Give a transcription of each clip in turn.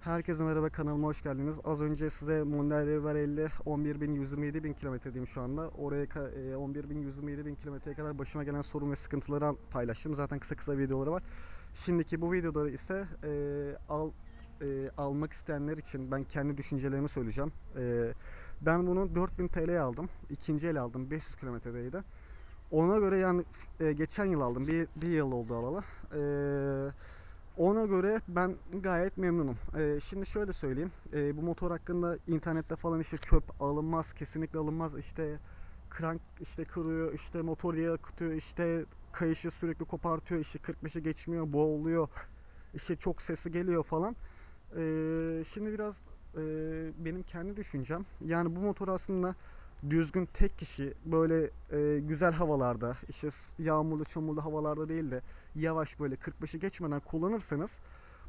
Herkese merhaba kanalıma hoş geldiniz. Az önce size Mondial 50 11.000 bin kilometredeyim şu anda. Oraya ka- e, 11.000 bin kilometreye kadar başıma gelen sorun ve sıkıntıları paylaştım. Zaten kısa kısa videoları var. Şimdiki bu videoda ise e, al e, almak isteyenler için ben kendi düşüncelerimi söyleyeceğim. E, ben bunu 4000 TL'ye aldım. İkinci el aldım. 500 kilometredeydi. Ona göre yani e, geçen yıl aldım. Bir, bir yıl oldu alalı. Eee ona göre ben gayet memnunum. Ee, şimdi şöyle söyleyeyim. Ee, bu motor hakkında internette falan işte çöp alınmaz, kesinlikle alınmaz. İşte krank işte kırıyor, işte motor yakıtıyor, işte kayışı sürekli kopartıyor, işte 45'i geçmiyor, boğuluyor. İşte çok sesi geliyor falan. Ee, şimdi biraz e, benim kendi düşüncem. Yani bu motor aslında düzgün tek kişi böyle e, güzel havalarda, işte yağmurlu, çamurlu havalarda değil de yavaş böyle 45'i geçmeden kullanırsanız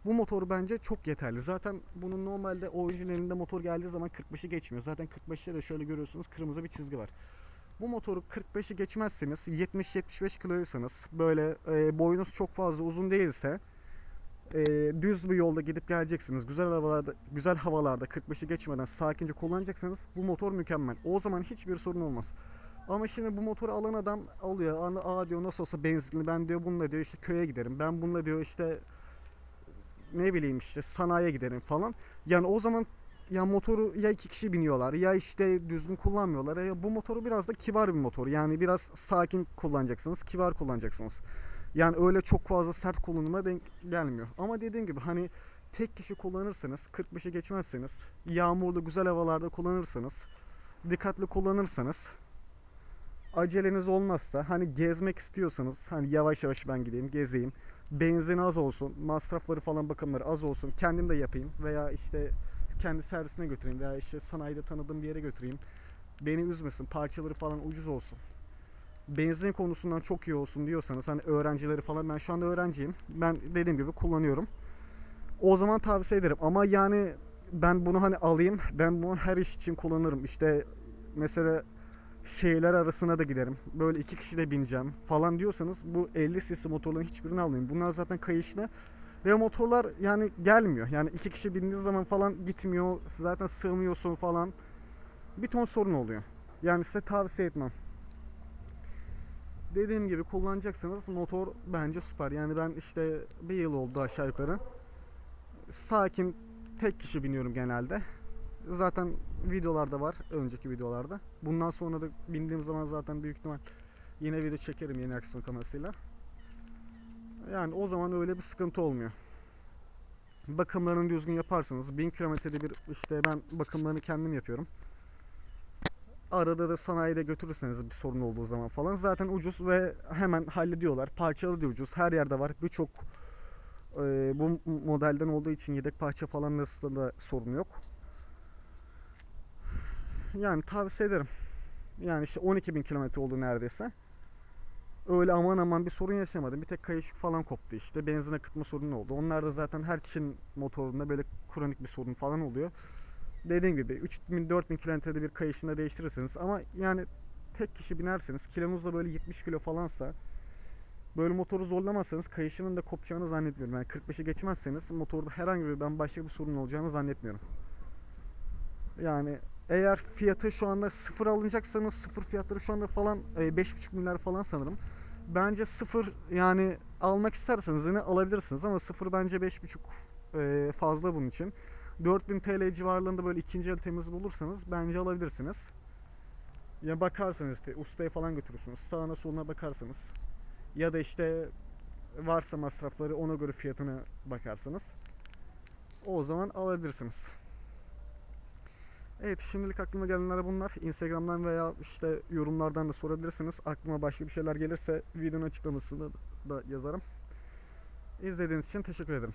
bu motor bence çok yeterli. Zaten bunun normalde elinde motor geldiği zaman 45'i geçmiyor. Zaten 45'te de şöyle görüyorsunuz kırmızı bir çizgi var. Bu motoru 45'i geçmezseniz 70-75 kiloysanız böyle e, boyunuz çok fazla uzun değilse e, düz bir yolda gidip geleceksiniz. Güzel havalarda güzel havalarda 45'i geçmeden sakince kullanacaksınız. Bu motor mükemmel. O zaman hiçbir sorun olmaz. Ama şimdi bu motoru alan adam alıyor. Aa diyor nasıl olsa benzinli. Ben diyor bununla diyor işte köye giderim. Ben bununla diyor işte ne bileyim işte sanayiye giderim falan. Yani o zaman ya motoru ya iki kişi biniyorlar ya işte düzgün kullanmıyorlar. Ya bu motoru biraz da kibar bir motor. Yani biraz sakin kullanacaksınız, kibar kullanacaksınız. Yani öyle çok fazla sert kullanıma denk gelmiyor. Ama dediğim gibi hani tek kişi kullanırsanız, 45'i geçmezseniz, yağmurlu güzel havalarda kullanırsanız, dikkatli kullanırsanız, aceleniz olmazsa, hani gezmek istiyorsanız, hani yavaş yavaş ben gideyim, gezeyim, benzin az olsun, masrafları falan bakımları az olsun, kendim de yapayım veya işte kendi servisine götüreyim veya işte sanayide tanıdığım bir yere götüreyim. Beni üzmesin, parçaları falan ucuz olsun benzin konusundan çok iyi olsun diyorsanız hani öğrencileri falan ben şu anda öğrenciyim. Ben dediğim gibi kullanıyorum. O zaman tavsiye ederim ama yani ben bunu hani alayım ben bunu her iş için kullanırım. İşte mesela şehirler arasına da giderim. Böyle iki kişi de bineceğim falan diyorsanız bu 50 cc motorların hiçbirini almayın. Bunlar zaten kayışlı ve motorlar yani gelmiyor. Yani iki kişi bindiği zaman falan gitmiyor. Zaten sığmıyorsun falan. Bir ton sorun oluyor. Yani size tavsiye etmem dediğim gibi kullanacaksanız motor bence süper. Yani ben işte bir yıl oldu aşağı yukarı. Sakin tek kişi biniyorum genelde. Zaten videolarda var. Önceki videolarda. Bundan sonra da bindiğim zaman zaten büyük ihtimal yine video çekerim yeni aksiyon kamerasıyla. Yani o zaman öyle bir sıkıntı olmuyor. Bakımlarını düzgün yaparsanız 1000 kilometrede bir işte ben bakımlarını kendim yapıyorum. Arada da sanayide götürürseniz bir sorun olduğu zaman falan zaten ucuz ve hemen hallediyorlar. Parçalı da ucuz. Her yerde var. Birçok e, bu modelden olduğu için yedek parça falan nasıl da sorun yok. Yani tavsiye ederim. Yani işte 12.000 kilometre oldu neredeyse. Öyle aman aman bir sorun yaşamadım. Bir tek kayışık falan koptu işte. Benzin akıtma sorunu oldu. Onlar da zaten her Çin motorunda böyle kronik bir sorun falan oluyor dediğim gibi 3000-4000 kilometrede bir kayışında değiştirirsiniz ama yani tek kişi binerseniz kilonuz da böyle 70 kilo falansa böyle motoru zorlamazsanız kayışının da kopacağını zannetmiyorum. Yani 45'i geçmezseniz motorda herhangi bir ben başka bir sorun olacağını zannetmiyorum. Yani eğer fiyatı şu anda sıfır alınacaksanız sıfır fiyatları şu anda falan e, 5,5 milyar falan sanırım. Bence sıfır yani almak isterseniz yine alabilirsiniz ama sıfır bence 5,5 e, fazla bunun için. 4000 TL civarlarında böyle ikinci el temiz bulursanız bence alabilirsiniz. Ya bakarsanız işte ustaya falan götürürsünüz. Sağına soluna bakarsanız. Ya da işte varsa masrafları ona göre fiyatına bakarsınız. O zaman alabilirsiniz. Evet şimdilik aklıma gelenler bunlar. Instagram'dan veya işte yorumlardan da sorabilirsiniz. Aklıma başka bir şeyler gelirse videonun açıklamasını da yazarım. İzlediğiniz için teşekkür ederim.